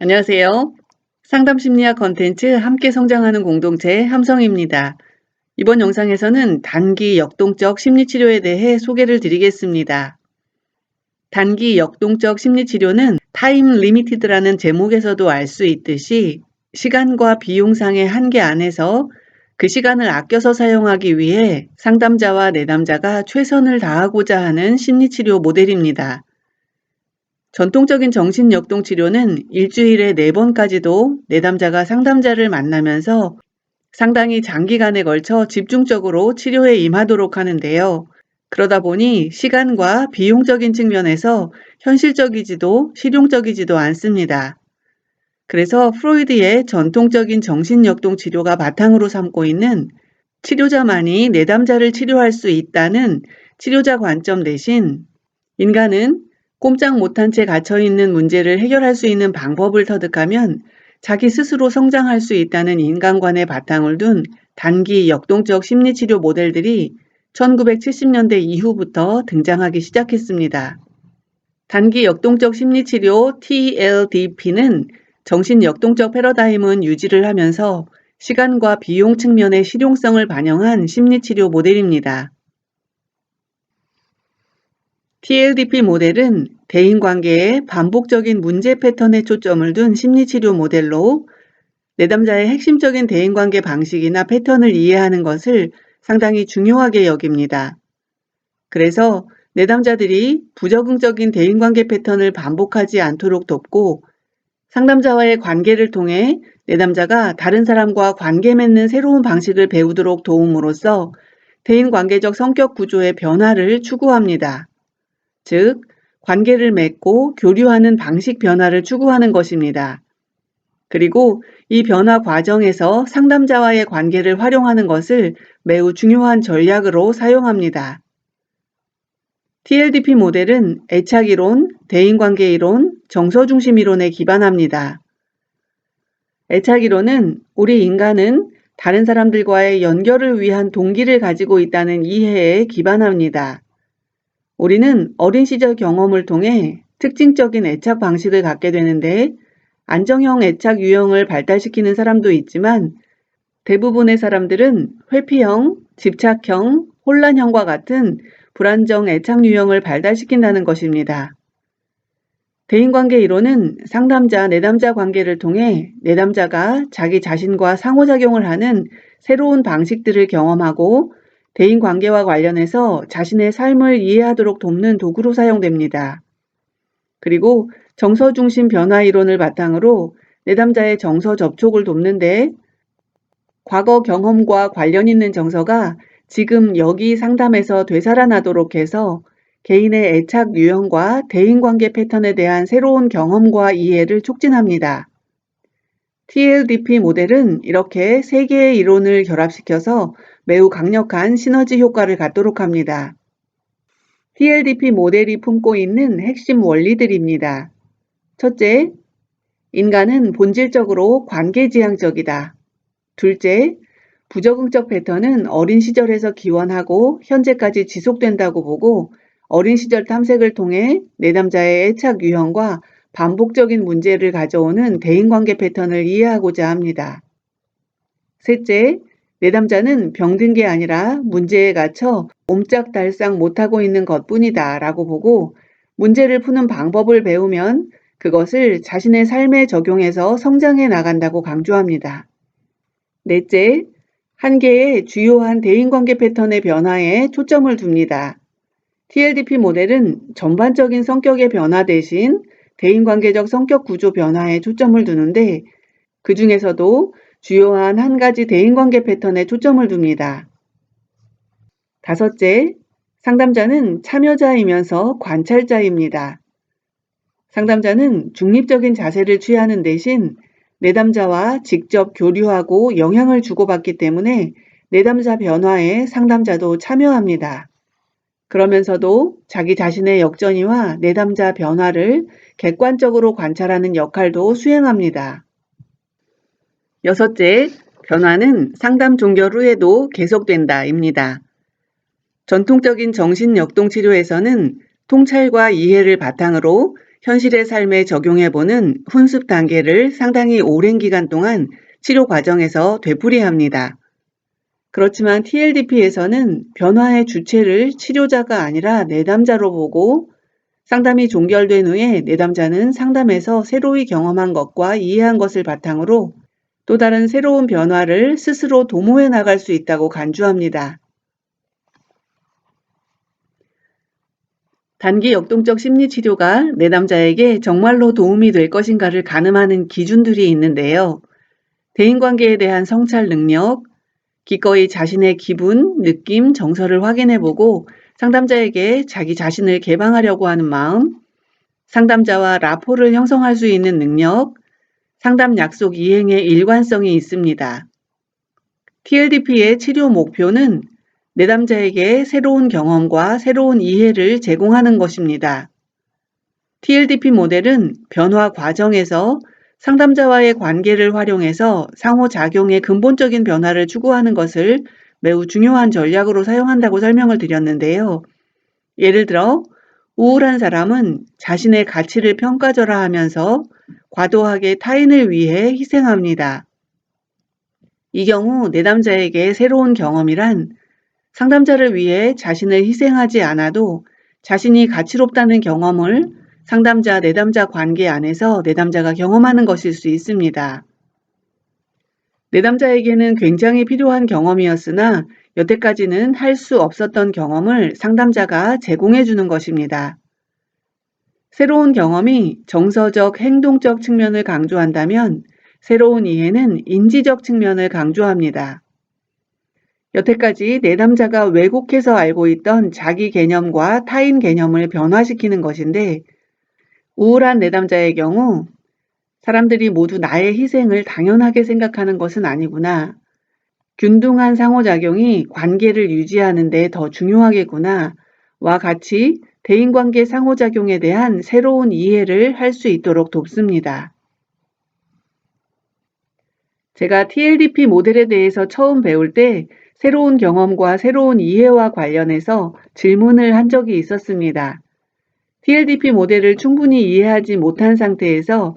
안녕하세요. 상담 심리학 컨텐츠 함께 성장하는 공동체 함성입니다. 이번 영상에서는 단기 역동적 심리치료에 대해 소개를 드리겠습니다. 단기 역동적 심리치료는 타임 리미티드라는 제목에서도 알 수 있듯이 시간과 비용상의 한계 안에서 그 시간을 아껴서 사용하기 위해 상담자와 내담자가 최선을 다하고자 하는 심리치료 모델입니다. 전통적인 정신역동 치료는 일주일에 4번까지도 내담자가 상담자를 만나면서 상당히 장기간에 걸쳐 집중적으로 치료에 임하도록 하는데요. 그러다 보니 시간과 비용적인 측면에서 현실적이지도 실용적이지도 않습니다. 그래서 프로이드의 전통적인 정신역동 치료가 바탕으로 삼고 있는 치료자만이 내담자를 치료할 수 있다는 치료자 관점 대신 인간은 꼼짝 못한 채 갇혀 있는 문제를 해결할 수 있는 방법을 터득하면 자기 스스로 성장할 수 있다는 인간관의 바탕을 둔 단기 역동적 심리치료 모델들이 1970년대 이후부터 등장하기 시작했습니다. 단기 역동적 심리치료 TLDP는 정신 역동적 패러다임은 유지를 하면서 시간과 비용 측면의 실용성을 반영한 심리치료 모델입니다. TLDP 모델은 대인관계의 반복적인 문제 패턴에 초점을 둔 심리치료 모델로 내담자의 핵심적인 대인관계 방식이나 패턴을 이해하는 것을 상당히 중요하게 여깁니다. 그래서 내담자들이 부적응적인 대인관계 패턴을 반복하지 않도록 돕고 상담자와의 관계를 통해 내담자가 다른 사람과 관계 맺는 새로운 방식을 배우도록 도움으로써 대인관계적 성격 구조의 변화를 추구합니다. 즉, 관계를 맺고 교류하는 방식 변화를 추구하는 것입니다. 그리고 이 변화 과정에서 상담자와의 관계를 활용하는 것을 매우 중요한 전략으로 사용합니다. TLDP 모델은 애착이론, 대인관계이론, 정서중심이론에 기반합니다. 애착이론은 우리 인간은 다른 사람들과의 연결을 위한 동기를 가지고 있다는 이해에 기반합니다. 우리는 어린 시절 경험을 통해 특징적인 애착 방식을 갖게 되는데 안정형 애착 유형을 발달시키는 사람도 있지만 대부분의 사람들은 회피형, 집착형, 혼란형과 같은 불안정 애착 유형을 발달시킨다는 것입니다. 대인관계 이론은 상담자, 내담자 관계를 통해 내담자가 자기 자신과 상호작용을 하는 새로운 방식들을 경험하고 대인 관계와 관련해서 자신의 삶을 이해하도록 돕는 도구로 사용됩니다. 그리고 정서 중심 변화 이론을 바탕으로 내담자의 정서 접촉을 돕는데 과거 경험과 관련 있는 정서가 지금 여기 상담에서 되살아나도록 해서 개인의 애착 유형과 대인 관계 패턴에 대한 새로운 경험과 이해를 촉진합니다. TLDP 모델은 이렇게 세 개의 이론을 결합시켜서 매우 강력한 시너지 효과를 갖도록 합니다. TLDP 모델이 품고 있는 핵심 원리들입니다. 첫째, 인간은 본질적으로 관계지향적이다. 둘째, 부적응적 패턴은 어린 시절에서 기원하고 현재까지 지속된다고 보고 어린 시절 탐색을 통해 내담자의 애착 유형과 반복적인 문제를 가져오는 대인관계 패턴을 이해하고자 합니다. 셋째, 내담자는 병든 게 아니라 문제에 갇혀 옴짝달싹 못하고 있는 것 뿐이다 라고 보고 문제를 푸는 방법을 배우면 그것을 자신의 삶에 적용해서 성장해 나간다고 강조합니다. 넷째, 한 개의 주요한 대인관계 패턴의 변화에 초점을 둡니다. TLDP 모델은 전반적인 성격의 변화 대신 대인관계적 성격 구조 변화에 초점을 두는데 그 중에서도 주요한 한 가지 대인관계 패턴에 초점을 둡니다. 다섯째, 상담자는 참여자이면서 관찰자입니다. 상담자는 중립적인 자세를 취하는 대신 내담자와 직접 교류하고 영향을 주고받기 때문에 내담자 변화에 상담자도 참여합니다. 그러면서도 자기 자신의 역전이와 내담자 변화를 객관적으로 관찰하는 역할도 수행합니다. 여섯째, 변화는 상담 종결 후에도 계속된다입니다. 전통적인 정신역동 치료에서는 통찰과 이해를 바탕으로 현실의 삶에 적용해보는 훈습 단계를 상당히 오랜 기간 동안 치료 과정에서 되풀이합니다. 그렇지만 TLDP에서는 변화의 주체를 치료자가 아니라 내담자로 보고 상담이 종결된 후에 내담자는 상담에서 새로이 경험한 것과 이해한 것을 바탕으로 또 다른 새로운 변화를 스스로 도모해 나갈 수 있다고 간주합니다. 단기 역동적 심리 치료가 내담자에게 정말로 도움이 될 것인가를 가늠하는 기준들이 있는데요. 대인관계에 대한 성찰 능력, 기꺼이 자신의 기분, 느낌, 정서를 확인해 보고 상담자에게 자기 자신을 개방하려고 하는 마음, 상담자와 라포를 형성할 수 있는 능력, 상담 약속 이행의 일관성이 있습니다. TLDP의 치료 목표는 내담자에게 새로운 경험과 새로운 이해를 제공하는 것입니다. TLDP 모델은 변화 과정에서 상담자와의 관계를 활용해서 상호작용의 근본적인 변화를 추구하는 것을 매우 중요한 전략으로 사용한다고 설명을 드렸는데요. 예를 들어, 우울한 사람은 자신의 가치를 평가절하 하면서 과도하게 타인을 위해 희생합니다. 이 경우 내담자에게 새로운 경험이란 상담자를 위해 자신을 희생하지 않아도 자신이 가치롭다는 경험을 상담자 내담자 관계 안에서 내담자가 경험하는 것일 수 있습니다. 내담자에게는 굉장히 필요한 경험이었으나 여태까지는 할 수 없었던 경험을 상담자가 제공해 주는 것입니다. 새로운 경험이 정서적, 행동적 측면을 강조한다면 새로운 이해는 인지적 측면을 강조합니다. 여태까지 내담자가 왜곡해서 알고 있던 자기 개념과 타인 개념을 변화시키는 것인데 우울한 내담자의 경우 사람들이 모두 나의 희생을 당연하게 생각하는 것은 아니구나. 균등한 상호작용이 관계를 유지하는 데 더 중요하겠구나. 와 같이 대인관계 상호작용에 대한 새로운 이해를 할 수 있도록 돕습니다. 제가 TLDP 모델에 대해서 처음 배울 때 새로운 경험과 새로운 이해와 관련해서 질문을 한 적이 있었습니다. TLDP 모델을 충분히 이해하지 못한 상태에서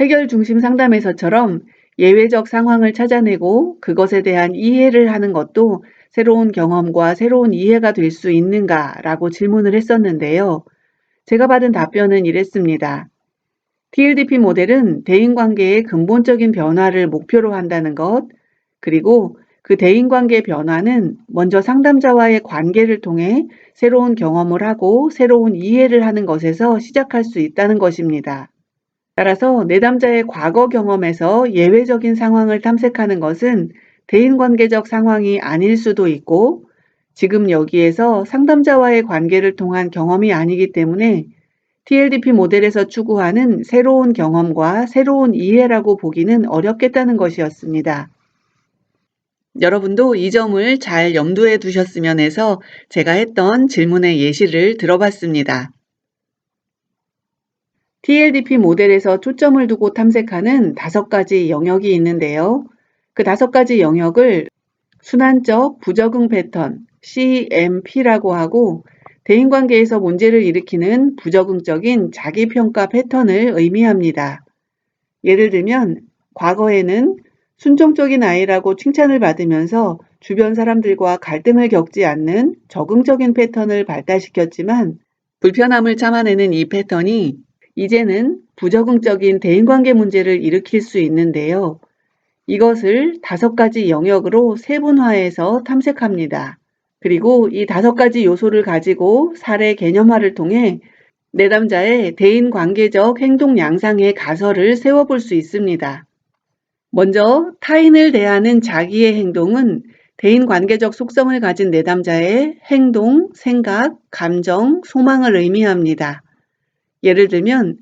해결 중심 상담에서처럼 예외적 상황을 찾아내고 그것에 대한 이해를 하는 것도 새로운 경험과 새로운 이해가 될 수 있는가 라고 질문을 했었는데요. 제가 받은 답변은 이랬습니다. TLDP 모델은 대인관계의 근본적인 변화를 목표로 한다는 것, 그리고 그 대인관계 변화는 먼저 상담자와의 관계를 통해 새로운 경험을 하고 새로운 이해를 하는 것에서 시작할 수 있다는 것입니다. 따라서 내담자의 과거 경험에서 예외적인 상황을 탐색하는 것은 대인관계적 상황이 아닐 수도 있고 지금 여기에서 상담자와의 관계를 통한 경험이 아니기 때문에 TLDP 모델에서 추구하는 새로운 경험과 새로운 이해라고 보기는 어렵겠다는 것이었습니다. 여러분도 이 점을 잘 염두에 두셨으면 해서 제가 했던 질문의 예시를 들어봤습니다. TLDP 모델에서 초점을 두고 탐색하는 다섯 가지 영역이 있는데요. 그 다섯 가지 영역을 순환적 부적응 패턴, CMP라고 하고 대인관계에서 문제를 일으키는 부적응적인 자기평가 패턴을 의미합니다. 예를 들면 과거에는 순종적인 아이라고 칭찬을 받으면서 주변 사람들과 갈등을 겪지 않는 적응적인 패턴을 발달시켰지만 불편함을 참아내는 이 패턴이 이제는 부적응적인 대인관계 문제를 일으킬 수 있는데요. 이것을 다섯 가지 영역으로 세분화해서 탐색합니다. 그리고 이 다섯 가지 요소를 가지고 사례 개념화를 통해 내담자의 대인 관계적 행동 양상의 가설을 세워볼 수 있습니다. 먼저 타인을 대하는 자기의 행동은 대인 관계적 속성을 가진 내담자의 행동, 생각, 감정, 소망을 의미합니다. 예를 들면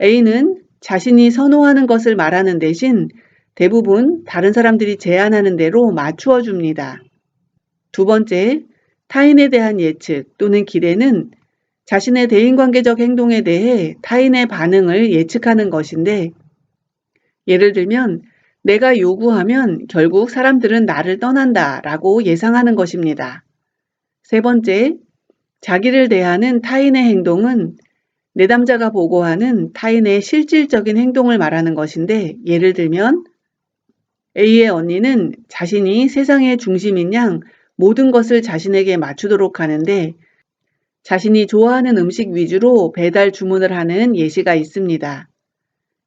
A는 자신이 선호하는 것을 말하는 대신 대부분 다른 사람들이 제안하는 대로 맞추어 줍니다. 두 번째, 타인에 대한 예측 또는 기대는 자신의 대인관계적 행동에 대해 타인의 반응을 예측하는 것인데, 예를 들면, 내가 요구하면 결국 사람들은 나를 떠난다 라고 예상하는 것입니다. 세 번째, 자기를 대하는 타인의 행동은 내담자가 보고하는 타인의 실질적인 행동을 말하는 것인데 예를 들면 A의 언니는 자신이 세상의 중심인 양 모든 것을 자신에게 맞추도록 하는데 자신이 좋아하는 음식 위주로 배달 주문을 하는 예시가 있습니다.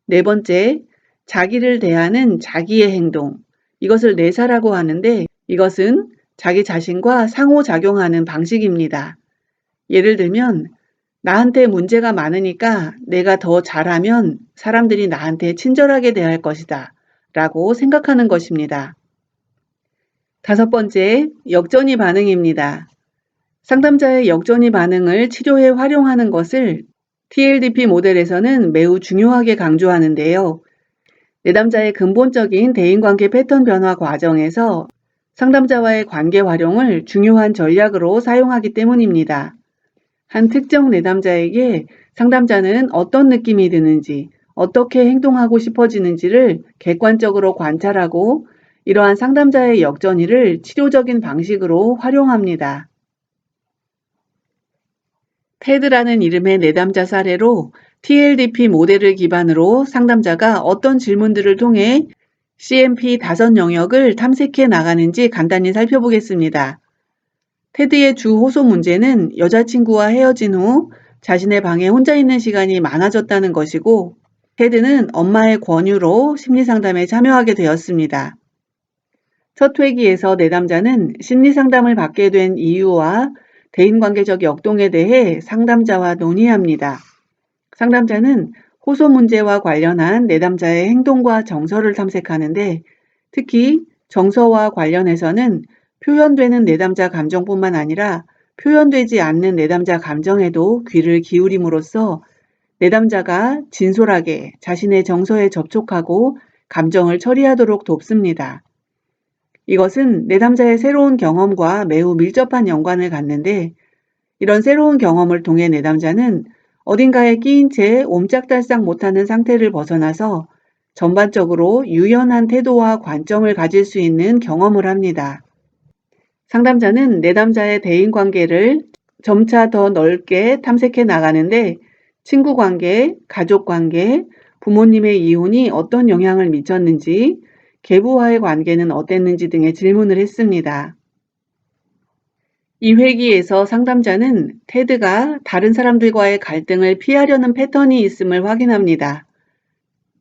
네 번째, 자기를 대하는 자기의 행동. 이것을 내사라고 하는데 이것은 자기 자신과 상호작용하는 방식입니다. 예를 들면 나한테 문제가 많으니까 내가 더 잘하면 사람들이 나한테 친절하게 대할 것이다 라고 생각하는 것입니다. 다섯 번째, 역전이 반응입니다. 상담자의 역전이 반응을 치료에 활용하는 것을 TLDP 모델에서는 매우 중요하게 강조하는데요. 내담자의 근본적인 대인관계 패턴 변화 과정에서 상담자와의 관계 활용을 중요한 전략으로 사용하기 때문입니다. 한 특정 내담자에게 상담자는 어떤 느낌이 드는지, 어떻게 행동하고 싶어지는지를 객관적으로 관찰하고 이러한 상담자의 역전이를 치료적인 방식으로 활용합니다. 테드라는 이름의 내담자 사례로 TLDP 모델을 기반으로 상담자가 어떤 질문들을 통해 CMP 다섯 영역을 탐색해 나가는지 간단히 살펴보겠습니다. 테드의 주 호소 문제는 여자친구와 헤어진 후 자신의 방에 혼자 있는 시간이 많아졌다는 것이고 테드는 엄마의 권유로 심리상담에 참여하게 되었습니다. 첫 회기에서 내담자는 심리상담을 받게 된 이유와 대인관계적 역동에 대해 상담자와 논의합니다. 상담자는 호소 문제와 관련한 내담자의 행동과 정서를 탐색하는데 특히 정서와 관련해서는 표현되는 내담자 감정뿐만 아니라 표현되지 않는 내담자 감정에도 귀를 기울임으로써 내담자가 진솔하게 자신의 정서에 접촉하고 감정을 처리하도록 돕습니다. 이것은 내담자의 새로운 경험과 매우 밀접한 연관을 갖는데 이런 새로운 경험을 통해 내담자는 어딘가에 끼인 채 옴짝달싹 못하는 상태를 벗어나서 전반적으로 유연한 태도와 관점을 가질 수 있는 경험을 합니다. 상담자는 내담자의 대인 관계를 점차 더 넓게 탐색해 나가는데 친구 관계, 가족 관계, 부모님의 이혼이 어떤 영향을 미쳤는지, 계부와의 관계는 어땠는지 등의 질문을 했습니다. 이 회기에서 상담자는 테드가 다른 사람들과의 갈등을 피하려는 패턴이 있음을 확인합니다.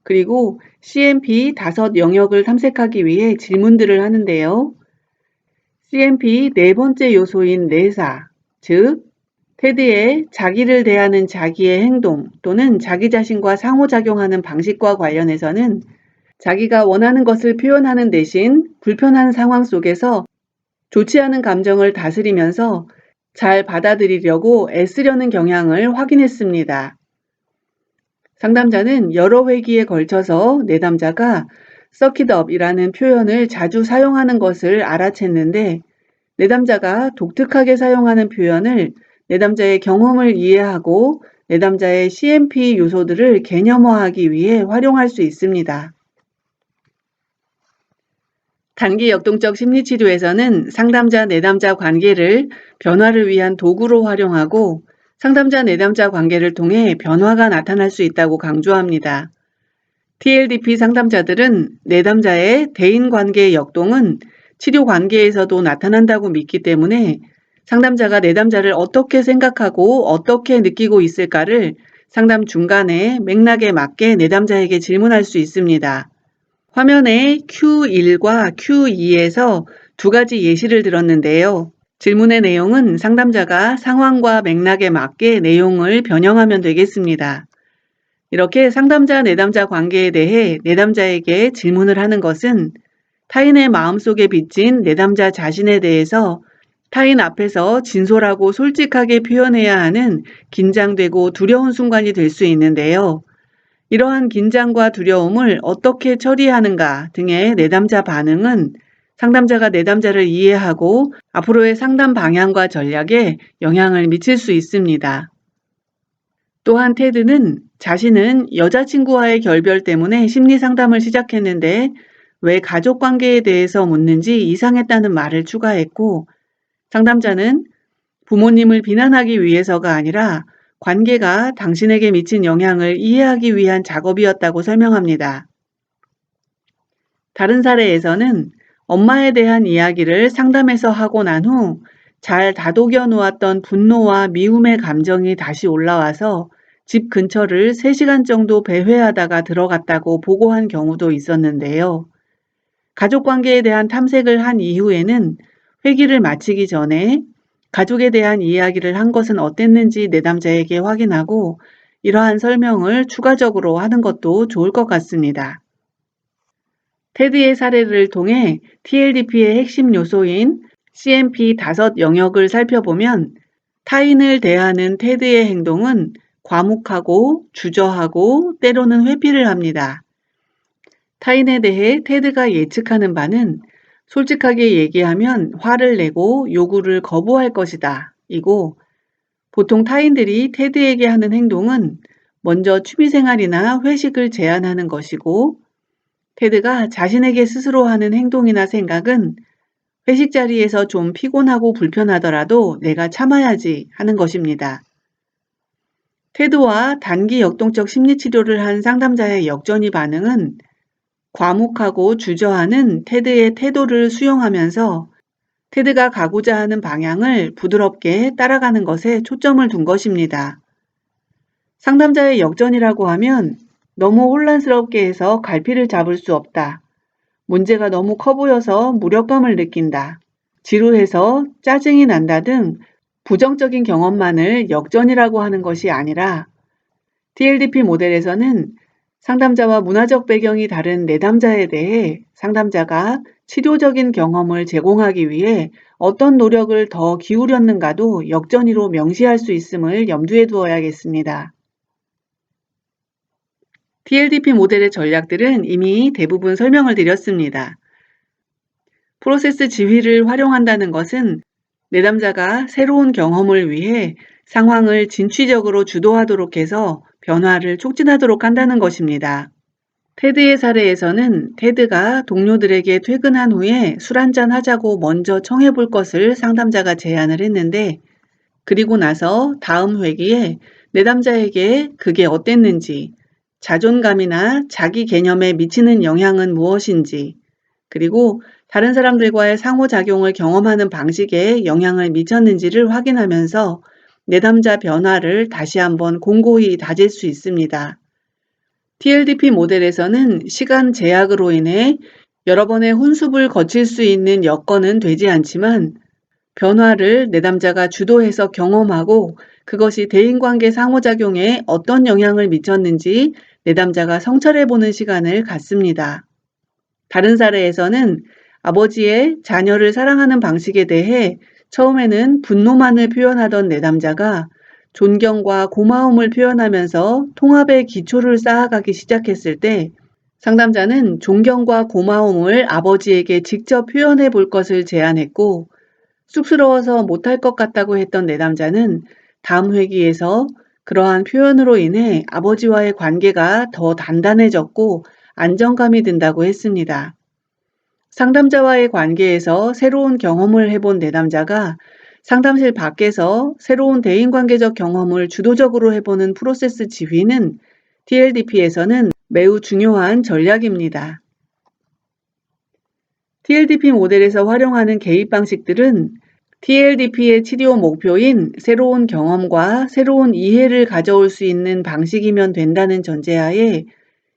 그리고 CMP 다섯 영역을 탐색하기 위해 질문들을 하는데요. CMP 네 번째 요소인 내사, 즉, 테드의 자기를 대하는 자기의 행동 또는 자기 자신과 상호작용하는 방식과 관련해서는 자기가 원하는 것을 표현하는 대신 불편한 상황 속에서 좋지 않은 감정을 다스리면서 잘 받아들이려고 애쓰려는 경향을 확인했습니다. 상담자는 여러 회기에 걸쳐서 내담자가 서킷업이라는 표현을 자주 사용하는 것을 알아챘는데 내담자가 독특하게 사용하는 표현을 내담자의 경험을 이해하고 내담자의 CMP 요소들을 개념화하기 위해 활용할 수 있습니다. 단기 역동적 심리치료에서는 상담자 내담자 관계를 변화를 위한 도구로 활용하고 상담자 내담자 관계를 통해 변화가 나타날 수 있다고 강조합니다. TLDP 상담자들은 내담자의 대인 관계의 역동은 치료 관계에서도 나타난다고 믿기 때문에 상담자가 내담자를 어떻게 생각하고 어떻게 느끼고 있을까를 상담 중간에 맥락에 맞게 내담자에게 질문할 수 있습니다. 화면에 Q1과 Q2에서 두 가지 예시를 들었는데요. 질문의 내용은 상담자가 상황과 맥락에 맞게 내용을 변형하면 되겠습니다. 이렇게 상담자 내담자 관계에 대해 내담자에게 질문을 하는 것은 타인의 마음속에 비친 내담자 자신에 대해서 타인 앞에서 진솔하고 솔직하게 표현해야 하는 긴장되고 두려운 순간이 될 수 있는데요. 이러한 긴장과 두려움을 어떻게 처리하는가 등의 내담자 반응은 상담자가 내담자를 이해하고 앞으로의 상담 방향과 전략에 영향을 미칠 수 있습니다. 또한 테드는 자신은 여자친구와의 결별 때문에 심리 상담을 시작했는데 왜 가족 관계에 대해서 묻는지 이상했다는 말을 추가했고 상담자는 부모님을 비난하기 위해서가 아니라 관계가 당신에게 미친 영향을 이해하기 위한 작업이었다고 설명합니다. 다른 사례에서는 엄마에 대한 이야기를 상담에서 하고 난 후 잘 다독여 놓았던 분노와 미움의 감정이 다시 올라와서 집 근처를 3시간 정도 배회하다가 들어갔다고 보고한 경우도 있었는데요. 가족 관계에 대한 탐색을 한 이후에는 회기를 마치기 전에 가족에 대한 이야기를 한 것은 어땠는지 내담자에게 확인하고 이러한 설명을 추가적으로 하는 것도 좋을 것 같습니다. 테드의 사례를 통해 TLDP의 핵심 요소인 CMP 다섯 영역을 살펴보면 타인을 대하는 테드의 행동은 과묵하고 주저하고 때로는 회피를 합니다. 타인에 대해 테드가 예측하는 바는 솔직하게 얘기하면 화를 내고 요구를 거부할 것이다. 이고 보통 타인들이 테드에게 하는 행동은 먼저 취미생활이나 회식을 제안하는 것이고 테드가 자신에게 스스로 하는 행동이나 생각은 회식 자리에서 좀 피곤하고 불편하더라도 내가 참아야지 하는 것입니다. 테드와 단기 역동적 심리치료를 한 상담자의 역전이 반응은 과묵하고 주저하는 테드의 태도를 수용하면서 테드가 가고자 하는 방향을 부드럽게 따라가는 것에 초점을 둔 것입니다. 상담자의 역전이라고 하면 너무 혼란스럽게 해서 갈피를 잡을 수 없다. 문제가 너무 커 보여서 무력감을 느낀다. 지루해서 짜증이 난다 등 부정적인 경험만을 역전이라고 하는 것이 아니라 TLDP 모델에서는 상담자와 문화적 배경이 다른 내담자에 대해 상담자가 치료적인 경험을 제공하기 위해 어떤 노력을 더 기울였는가도 역전이로 명시할 수 있음을 염두에 두어야겠습니다. TLDP 모델의 전략들은 이미 대부분 설명을 드렸습니다. 프로세스 지휘를 활용한다는 것은 내담자가 새로운 경험을 위해 상황을 진취적으로 주도하도록 해서 변화를 촉진하도록 한다는 것입니다. 테드의 사례에서는 테드가 동료들에게 퇴근한 후에 술 한잔 하자고 먼저 청해볼 것을 상담자가 제안을 했는데, 그리고 나서 다음 회기에 내담자에게 그게 어땠는지, 자존감이나 자기 개념에 미치는 영향은 무엇인지, 그리고 다른 사람들과의 상호작용을 경험하는 방식에 영향을 미쳤는지를 확인하면서 내담자 변화를 다시 한번 공고히 다질 수 있습니다. TLDP 모델에서는 시간 제약으로 인해 여러 번의 혼습을 거칠 수 있는 여건은 되지 않지만 변화를 내담자가 주도해서 경험하고 그것이 대인관계 상호작용에 어떤 영향을 미쳤는지 내담자가 성찰해보는 시간을 갖습니다. 다른 사례에서는 아버지의 자녀를 사랑하는 방식에 대해 처음에는 분노만을 표현하던 내담자가 존경과 고마움을 표현하면서 통합의 기초를 쌓아가기 시작했을 때 상담자는 존경과 고마움을 아버지에게 직접 표현해 볼 것을 제안했고 쑥스러워서 못할 것 같다고 했던 내담자는 다음 회기에서 그러한 표현으로 인해 아버지와의 관계가 더 단단해졌고 안정감이 든다고 했습니다. 상담자와의 관계에서 새로운 경험을 해본 내담자가 상담실 밖에서 새로운 대인관계적 경험을 주도적으로 해보는 프로세스 지휘는 TLDP에서는 매우 중요한 전략입니다. TLDP 모델에서 활용하는 개입 방식들은 TLDP의 치료 목표인 새로운 경험과 새로운 이해를 가져올 수 있는 방식이면 된다는 전제하에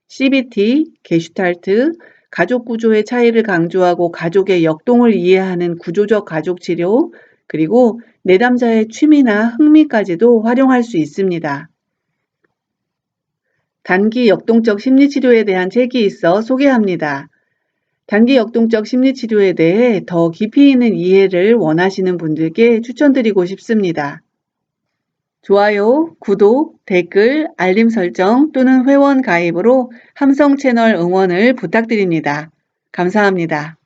CBT, 게슈탈트, 가족 구조의 차이를 강조하고 가족의 역동을 이해하는 구조적 가족 치료, 그리고 내담자의 취미나 흥미까지도 활용할 수 있습니다. 단기 역동적 심리치료에 대한 책이 있어 소개합니다. 단기 역동적 심리치료에 대해 더 깊이 있는 이해를 원하시는 분들께 추천드리고 싶습니다. 좋아요, 구독, 댓글, 알림 설정 또는 회원 가입으로 함성 채널 응원을 부탁드립니다. 감사합니다.